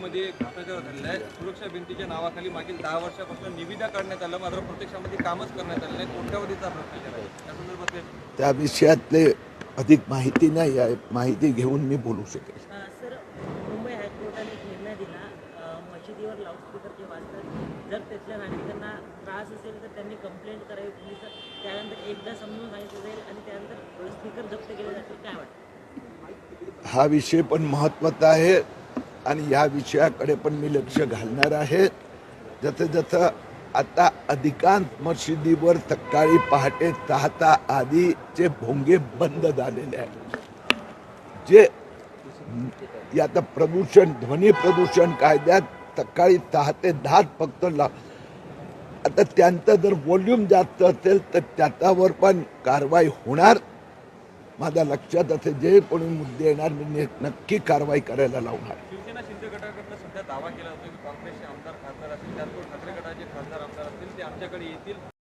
भिंतीमध्ये भ्रष्टाचार झालेला आहे सुरक्षा भिंतीच्या नावाखाली मागील दहा वर्षापासून निविदा काढण्यात आलं. मात्र प्रत्यक्षामध्ये कामच करण्यात आलं नाही. कोट्यावधीचा भ्रष्टाचार आहे. त्या संदर्भात काय? त्या विषयातले अधिक माहिती नाही. आहे माहिती घेऊन मी बोलू शकेल. सर मुंबई हायकोर्टाने एक निर्णय दिला. अ, मशिदीवर लाऊडस्पीकर जे वाजतात जर तिथल्या नागरिकांना त्रास असेल तर त्यांनी कंप्लेंट करावी. पोलिसात त्यानंतर एकदा समजून सांगितलं जाईल आणि त्यानंतर स्पीकर जप्त केले जातील काय वाटतं? हा विषय पण महत्त्वाचा आहे. आणि या विषयाकडे पण मी लक्ष घालणार आहे. जसं जसं आता अधिकांश मशिदीवर सकाळी पहाटे सहाता आधीचे भोंगे बंद झालेले आहेत. जे आता प्रदूषण ध्वनी प्रदूषण कायद्यात सकाळी सहा ते दहा फक्त ला आता त्यांचं जर व्हॉल्यूम जास्त असेल तर त्याच्यावर पण कारवाई होणार. माझ्या लक्षात असे जे कोणी मुद्दे येणार मी ने- नक्की कारवाई करायला लावणार. सध्या दावा केला होता की काँग्रेसचे आमदार खासदार असतील त्याचबरोबर ठाकरे गटाचे खासदार आमदार असतील ते आमच्याकडे येतील.